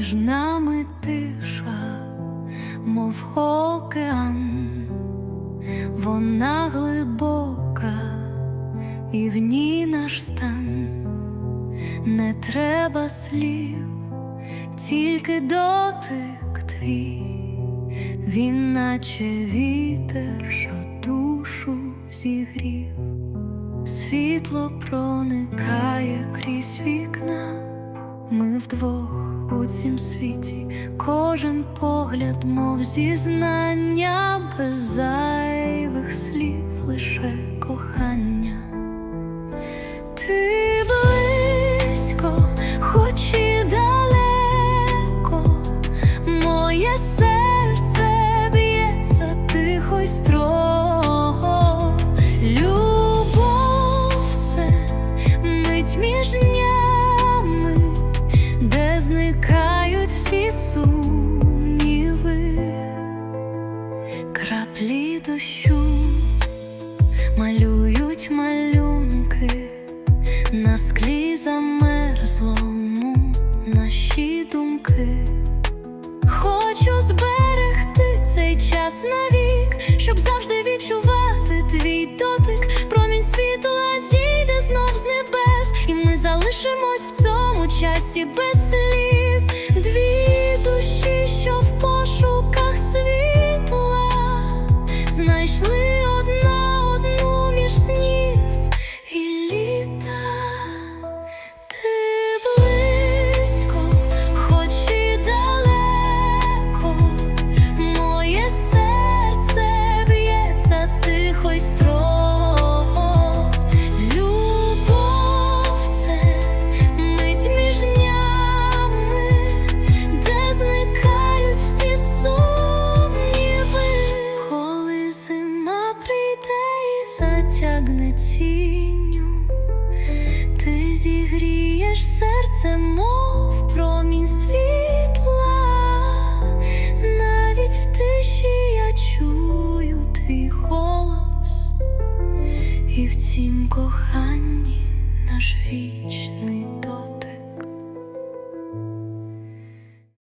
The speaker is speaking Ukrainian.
між нами тиша, мов океан, вона глибока, і в ній наш стан, не треба слів, тільки дотик твій, він наче вітер, що душу зігрів. Світло проникає крізь вікна, ми вдвох у цім світі, кожен погляд, мов зізнання, без зайвих слів, лише кохання. Всі сумніви, краплі дощу малюють малюнки на склі замерзлому наші думки. Хочу зберегти цей час навік, щоб завжди відчувати твій дотик. Промінь світла зійде знов з небес, і ми залишимось в цьому часі без знайшли Затягне тінню. Ти зігрієш серце, мов промінь світла, навіть в тиші я чую твій голос, і в цім коханні наш вічний дотик.